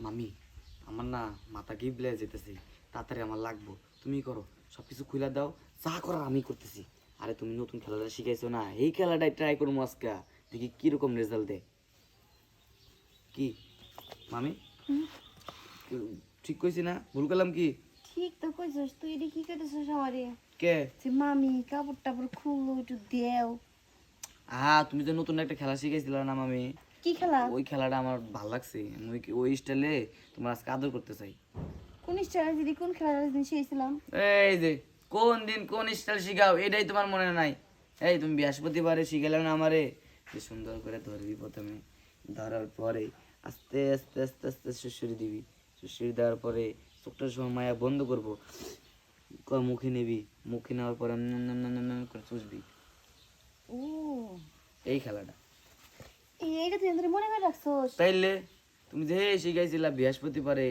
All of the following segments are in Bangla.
মামি আমার না মাথা গিবলে যেতেছে তাড়াতাড়ি আমার লাগবো। তুমি করো সব কিছু খুলে দাও যা করার আমি করতেছি। আরে তুমি নতুন খেলাটা শিখাইছো না? এই খেলাটাই ট্রাই করব আজকে। দেখি কীরকম রেজাল্ট দেয়। কি? মামি? ঠিক কইছি না? ভুল করলাম কি? ঠিক তো কইছস তুই এটা কি করতেছস আমারে? কে? যে মামি কাপড় টাপড় খুলো একটু দেও। হ্যাঁ তুমি তো নতুন একটা খেলা শিখাইছিল না মামি? কি খেলা? ওই খেলাটা আমার ভালো লাগছে। আমি ওই- ওই স্টাইলে তোমার আজকে আদর করতে চাই। কোন স্টাইল যদি কোন খেলাটা দিন শিখেছিলাম এই যে কোন দিন কোন স্টাইল শিখাও এটাই তোমার মনে নাই। এই তুমি বৃহস্পতিবারে শিখালে না আমারে? যে সুন্দর করে ধরবি প্রথমে। ধরার পরে আস্তে আস্তে আস্তে আস্তে সুশুরি দিবি। সুশুরি দেওয়ার পরে চোখটার সময় মায়া বন্ধ করব। মুখে নিবি? মুখে নেওয়ার পরে করে চুষবি। ও। এই খেলাটা। এইটা তুই আমাদের মনে করে রাখছস? তাইলে তুমি যে শিখাইছিলা বৃহস্পতিবারে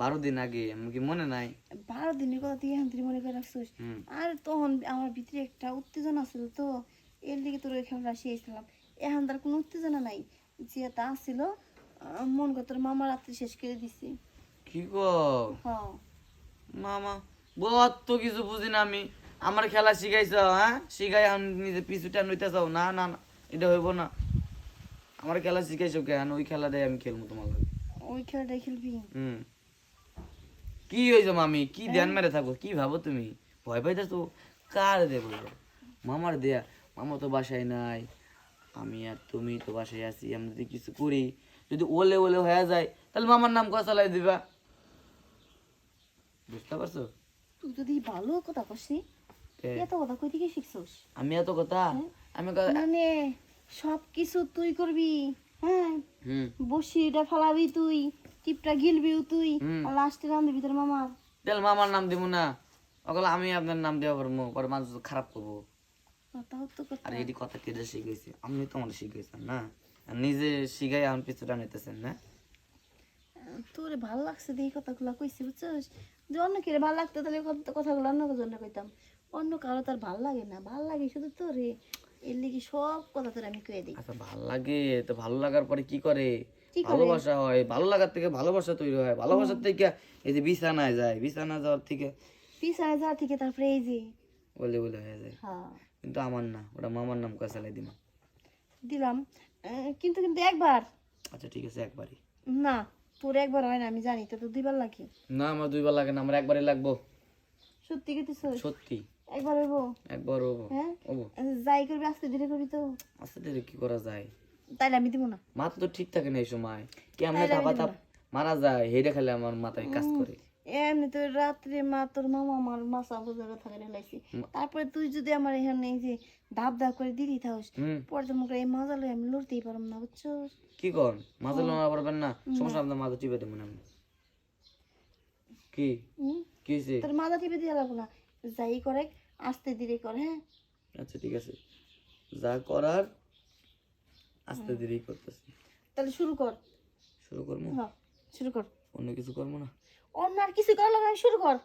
বারো দিন আগে কি মনে নাই? বারো দিনের কথা তুই এখন তুই মনে করে রাখছস? আর তখন আমার ভিতরে একটা উত্তেজনা ছিল তো এর দিকে তোর ওই খেলাটা শিখেছিলাম এখন তার কোনো উত্তেজনা নাই যে তা ছিল মন কর তোর মামা রাত্রি শেষ করে দিছি। কি গো মামা বহুত তো কিছু বুঝি না আমি। আমার খেলা শিখাইছ হ্যাঁ? শিখাই আমি নিজে পিছুটা নইতে চাও। না না না এটা হইব না। আমার খেলা শিখাইছো কেন? ওই খেলাটাই আমি খেলব তোমার লগে। ওই খেলাটাই খেলবি? হুম। কি হয়েছে মামি? কি ধ্যান মেরে থাকো? কি ভাবো তুমি? ভয় পাইতে তো কার দেবো মামার দেয়া। মামা তো বাসায় নাই। আমি আর তুমি তো বাসায় আছি আমি যদি কিছু করি যদি ওলে ওলে হয়ে যায় তাহলে মামার নাম কসালাই দিবা? বুঝতে পারছ? তুই যদি ভালো কথা কষি কে? এত কথা কই থেকে শিখছস? আমি এত কথা? আমি ক- মানে সব কিছু তুই করবি। হ্যাঁ? বসিটা ফালাবি তুই টিপটা গিলবিও তুই আর লাস্টে রান দিবি তোর মামার। তাহলে মামার নাম দিব না। ওগুলো আমি আপনার নাম দেওয়া পারব পরে মানুষ খারাপ করব। আর তাও তো কথা। আর এটি কথা কেটে শিখেছি আমি তো আমার শিখেছেন না। নিজে শিখাই আমার পিছু টানিতেছেন না। তোরে ভালো লাগছে এই কথাগুলো কইছি বুঝছস? যে অন্য কে ভালো লাগতো তাহলে কথা- কথাগুলো অন্য জন্য কইতাম। অন্য কারও তার ভালো লাগে না। ভালো লাগে শুধু তোরে। এর লিগে সব কথা তোর আমি কয়ে দিই। আচ্ছা ভালো লাগে? তো ভালো লাগার পরে কি করে? ভালোবাসা হয়। ভালো লাগার থেকে ভালোবাসা তৈরি হয়। ভালোবাসার থেকে এই যে বিছানায় যায় বিছানা যাওয়ার থেকে পিছনে যা থেকে তারপরে এই যে বলে বলে হয়ে যায়। হ্যাঁ। কিন্তু আমার না ওটা মামার নাম কসালাই দিমা দিলাম। কিন্তু কিন্তু একবার। আচ্ছা ঠিক আছে একবারই। না তোর একবার হয় না আমি জানি তো দুইবার লাগে। না আমার দুইবার লাগে না আমার একবারই লাগবো। সত্যি কিন্তু সত্যি। একবার হইব? একবার হব হ্যাঁ? যাই করবি আস্তে ধীরে করবি তো। আস্তে ধীরে কি করা যায়? তাইলে আমি দিব না। মাথা তো ঠিক থাকে না এই সময়। কেমনে আমি থাপা মারা যায় হেডে খেলে আমার মাথায় কাজ করে। এমনি তো রাত্রে মা তোর মামা আমার মাসা বুঝে থাকে লাইছি। তারপরে তুই যদি আমার এখানে এই যে ধাপ ধাপ করে দিদি থাকস পরে তো মুখে এই মজা লই আমি লড়তেই পারলাম না বুঝছ? কি কর? মাথা লোনা পারবেন না। সমস্যা আপনার মাথা টিপে দেবেন আমি। কি? হুম? কি হয়েছে তোর মাথা টিপে দিয়ে লাগবো না। যাই করে আস্তে ধীরে কর হ্যাঁ? আচ্ছা ঠিক আছে। যা করার আস্তে ধীরে করতেছি। তাহলে শুরু কর। শুরু করব? হ্যাঁ শুরু কর। অন্য কিছু করব না? অন্য আর কিছু করার লাগে না, শুরু কর।